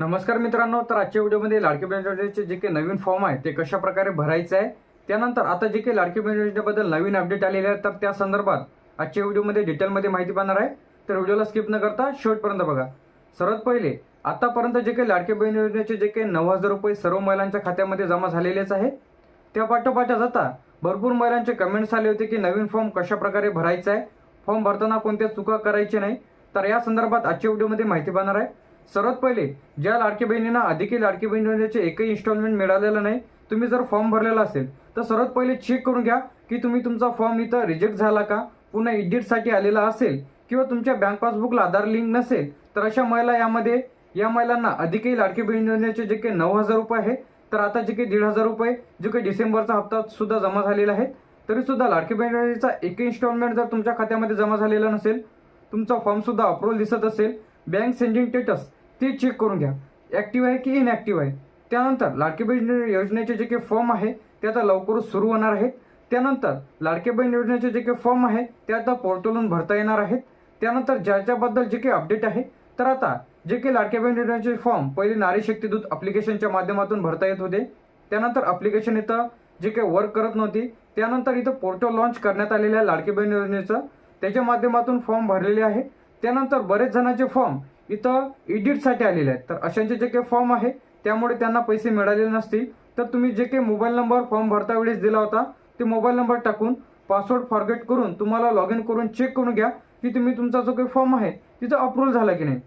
नमस्कार मित्रांनो तर आजच्या व्हिडिओमध्ये लाडकी बहीण योजनेचे जे काही नवीन फॉर्म आहे ते कशा प्रकारे भरायचं आहे त्यानंतर आता जे काही लाडकी बहीण योजनेबद्दल नवीन अपडेट आलेले आहेत तर त्या संदर्भात आजच्या व्हिडिओमध्ये डिटेलमध्ये माहिती पाहणार आहे. तर व्हिडिओला स्किप न करता शेवटपर्यंत बघा. सर्वात पहिले आतापर्यंत जे काही लाडकी बहीण योजनेचे जे काही नऊ हजार रुपये सर्व महिलांच्या खात्यामध्ये जमा झालेलेच आहे त्या पाठोपाठ जाता भरपूर महिलांचे कमेंट्स आले होते की नवीन फॉर्म कशा प्रकारे भरायचा आहे फॉर्म भरताना कोणत्या चुका करायची नाही तर या संदर्भात आजच्या व्हिडिओमध्ये माहिती पाहणार आहे. सर्वात पहिले ज्या लाडकी बहिणींना अधिकही लाडकी बहीण योजनेचे एकही इन्स्टॉलमेंट मिळालेलं नाही तुम्ही जर फॉर्म भरलेला असेल तर सर्वात पहिले चेक करून घ्या की तुम्ही तुमचा फॉर्म इथं रिजेक्ट झाला का? पुन्हा एडिटसाठी आलेला असेल किंवा तुमच्या बँक पासबुकला आधार लिंक नसेल तर अशा महिला यामध्ये या महिलांना अधिकही लाडकी बहीण योजनेचे जे काही नऊ हजार रुपये आहे तर आता जे काही दीड हजार रुपये जे काही डिसेंबरचा हप्ता सुद्धा जमा झालेला आहे तरी सुद्धा लाडकी बहीण योजनेचा एक इन्स्टॉलमेंट जर तुमच्या खात्यामध्ये जमा झालेला नसेल तुमचा फॉर्म सुद्धा अप्रूव्हल दिसत असेल बँक सेंडिंग स्टेटस ते चेक करून घ्या. ॲक्टिव्ह आहे की इनॲक्टिव्ह आहे? त्यानंतर लाडकी बहीण योजनेचे जे काही फॉर्म आहे ते आता लवकरच सुरू होणार आहेत. त्यानंतर लाडके बहीण योजनेचे जे काही फॉर्म आहे ते आता पोर्टलवरून भरता येणार आहेत. त्यानंतर ज्याच्याबद्दल जे काही अपडेट आहे तर आता जे काही लाडक्या बहीण योजनेचे फॉर्म पहिले नारी शक्तीदूत अप्लिकेशनच्या माध्यमातून भरता येत होते. त्यानंतर अप्लिकेशन इथं जे काही वर्क करत नव्हती त्यानंतर इथं पोर्टल लॉन्च करण्यात आलेलं आहे लाडकी बहीण योजनेचं. त्याच्या माध्यमातून फॉर्म भरलेले आहे. त्यानंतर बरेच जणांचे फॉर्म इथं एडिटसाठी आलेले आहेत. तर अशांचे जे काही फॉर्म आहे त्यामुळे त्यांना पैसे मिळालेले नसतील. तर तुम्ही जे काही मोबाईल नंबर फॉर्म भरता वेळेस दिला होता ते मोबाईल नंबर टाकून पासवर्ड फॉरगेट करून तुम्हाला लॉग इन करून चेक करून घ्या की तुम्ही तुमचा जो काही फॉर्म आहे तिथं अप्रूव्हल झाला की नाही.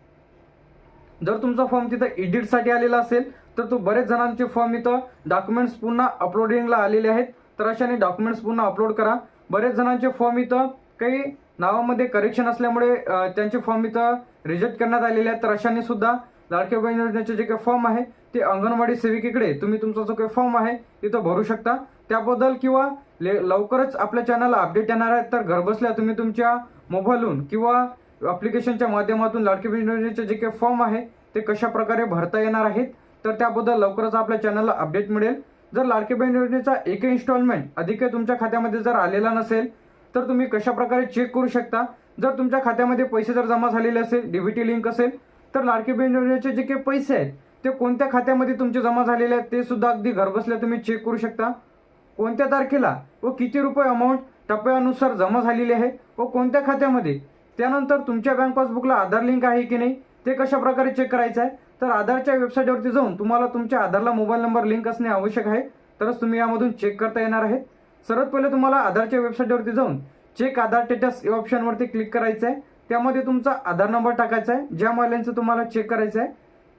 जर तुमचा फॉर्म तिथं एडिटसाठी आलेला असेल तर तो बरेच जणांचे फॉर्म इथं डॉक्युमेंट्स पुन्हा अपलोडिंगला आलेले आहेत. तर अशाने डॉक्युमेंट्स पुन्हा अपलोड करा. बरेच जणांचे फॉर्म इथं काही नावामध्ये करेक्शन असल्यामुळे त्यांचे फॉर्म इथं रिजेक्ट करण्यात आलेले आहेत. तर अशाने सुद्धा लाडक्या बहीण योजनेचे जे काही फॉर्म आहे ते अंगणवाडी सेविकेकडे तुम्ही तुमचा जो काही फॉर्म आहे तिथं भरू शकता. त्याबद्दल किंवा ले- लवकरच आपल्या चॅनलला अपडेट येणार आहेत तर घरबसल्या तुम्ही तुमच्या मोबाईलहून किंवा अप्लिकेशनच्या माध्यमातून लाडकी बहीण योजनेचे जे काही फॉर्म आहे ते कशा प्रकारे भरता येणार आहेत तर त्याबद्दल लवकरच आपल्या चॅनलला अपडेट मिळेल. जर लाडकी बहीण योजनेचा एक इन्स्टॉलमेंट अधिक तुमच्या खात्यामध्ये जर आलेला नसेल तर तुम्ही कशा प्रकारे चेक करू शकता? जर तुमच्या खात्यामध्ये पैसे जर जमा झालेले असेल डीबीटी लिंक असेल तर लाडकी बहीण योजनेचे जे काही पैसे आहेत ते कोणत्या खात्यामध्ये तुमचे जमा झालेले आहेत ते सुद्धा अगदी घरबसल्या तुम्ही चेक करू शकता. कोणत्या तारखेला व किती रुपये अमाऊंट टप्प्यानुसार जमा झालेली आहे व कोणत्या खात्यामध्ये? त्यानंतर तुमच्या बँक पासबुकला आधार लिंक आहे की नाही ते कशा प्रकारे चेक करायचं आहे? तर आधारच्या वेबसाईटवरती जाऊन तुम्हाला तुमच्या आधारला मोबाईल नंबर लिंक असणे आवश्यक आहे. तरच तुम्ही यामधून चेक करता येणार आहे. सर्वात पहिले तुम्हाला आधारच्या वेबसाईटवरती जाऊन चेक आधार स्टेटस या ऑप्शनवरती क्लिक करायचं आहे त्यामध्ये तुमचा आधार नंबर टाकायचा आहे. ज्या महिलांचं तुम्हाला चेक करायचं आहे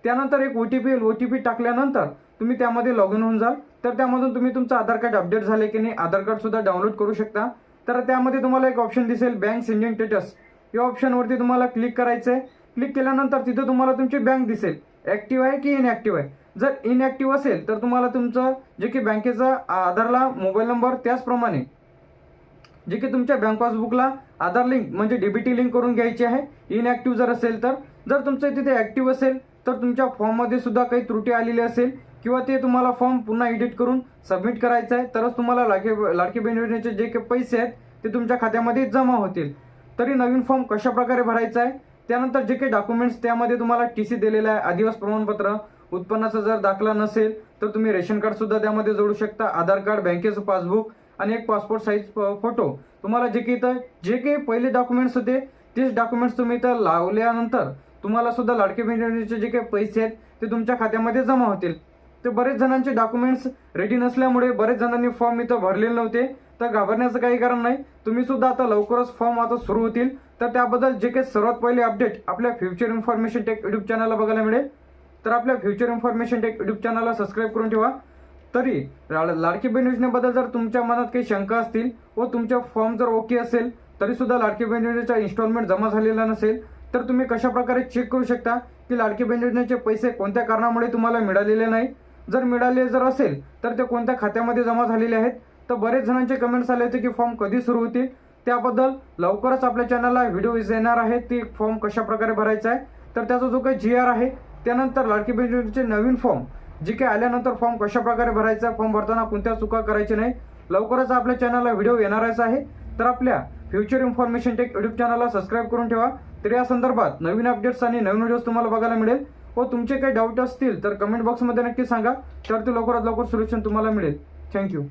त्यानंतर एक O T P O T P टाकल्यानंतर तुम्ही त्यामध्ये लॉग इन होऊन जाल. तर त्यामधून तुम्ही तुमचं आधार कार्ड अपडेट झाले की नाही आधार कार्डसुद्धा डाउनलोड करू शकता. तर त्यामध्ये तुम्हाला एक ऑप्शन दिसेल बँक सेंडिंग स्टेटस या ऑप्शनवरती तुम्हाला क्लिक करायचं आहे क्लिक केल्यानंतर तिथं तुम्हाला तुमची बँक दिसेल. ॲक्टिव्ह आहे की इनॲक्टिव्ह आहे? जर इनॲक्टिव्ह असेल तर तुम्हाला तुमचं जे की बँकेचा आधारला मोबाईल नंबर त्याचप्रमाणे जे की तुमच्या बँक पासबुकला आधार लिंक म्हणजे डीबीटी लिंक करून घ्यायची आहे. इनॲक्टिव्ह जर असेल तर जर तुमचं तिथे ॲक्टिव्ह असेल तर तुमच्या फॉर्ममध्ये सुद्धा काही त्रुटी आलेली असेल किंवा ते तुम्हाला फॉर्म पुन्हा एडिट करून सबमिट करायचं आहे तरच तुम्हाला लाडके लाडकी बेनिफिटचे योजनेचे जे काही पैसे आहेत ते तुमच्या खात्यामध्ये जमा होतील. तरी नवीन फॉर्म कशा प्रकारे भरायचा आहे? त्यानंतर जे काही डॉक्युमेंट्स त्यामध्ये तुम्हाला टी सी दिलेलं आहे आदिवास प्रमाणपत्र उत्पन्नाचा जर दाखला नसेल तर तुम्ही रेशन कार्ड सुद्धा त्यामध्ये जोडू शकता आधार कार्ड बँकेचं पासबुक आणि एक पासपोर्ट साईज फोटो तुम्हाला जे काही इथं जे काही पहिले डॉक्युमेंट्स होते तेच डॉक्युमेंट्स तुम्ही इथं लावल्यानंतर तुम्हाला सुद्धा लाडके बहीण जे काही पैसे आहेत ते तुमच्या खात्यामध्ये जमा होतील. तर बरेच जणांचे डॉक्युमेंट्स रेडी नसल्यामुळे बरेच जणांनी फॉर्म इथं भरलेले नव्हते. तर घाबरण्याचं काही कारण नाही. तुम्ही सुद्धा आता लवकरच फॉर्म आता सुरू होतील. तर त्याबद्दल जे काही सर्वात पहिले अपडेट आपल्या फ्युचर इन्फॉर्मेशन टेक युट्यूब चॅनलला बघायला मिळेल. तर आपल्या फ्युचर इन्फॉर्मेशन टेक युट्यूब चॅनलला सबस्क्राईब करून ठेवा. तरी लाडकी बहीण योजनेबद्दल जर तुमच्या मनात काही शंका असतील व तुमच्या फॉर्म जर ओके असेल तरी सुद्धा लाडकी बहीण योजनेचा इन्स्टॉलमेंट जमा झालेला नसेल तर तुम्ही कशा प्रकारे चेक करू शकता की लाडकी बहीण योजनेचे पैसे कोणत्या कारणामुळे तुम्हाला मिळालेले नाही जर मिळाले जर असेल तर ते कोणत्या खात्यामध्ये जमा झालेले आहेत? तर बरेच जणांचे कमेंट्स आले होते की फॉर्म कधी सुरू होतील? त्याबद्दल लवकरच आपल्या चॅनलला व्हिडिओ येणार आहे. ते फॉर्म कशा प्रकारे भरायचा आहे? तर त्याचा जो काही जी आर आहे त्यानंतर लाडकी बहिणीचे नवीन फॉर्म जे काही आल्यानंतर फॉर्म कशा प्रकारे भरायचा फॉर्म भरताना कोणत्या चुका करायची नाही लवकरच आपल्या चॅनलला व्हिडिओ येणारच आहे. तर आपल्या फ्युचर इन्फॉर्मेशन टेक युट्यूब चॅनलला सबस्क्राईब करून ठेवा. तर या संदर्भात नवीन अपडेट्स आणि नवीन व्हिडिओज तुम्हाला बघायला मिळेल. व तुमचे काही डाऊट असतील तर कमेंट बॉक्समध्ये नक्की सांगा. तर ते लवकरात लवकर सोल्युशन तुम्हाला मिळेल. थँक्यू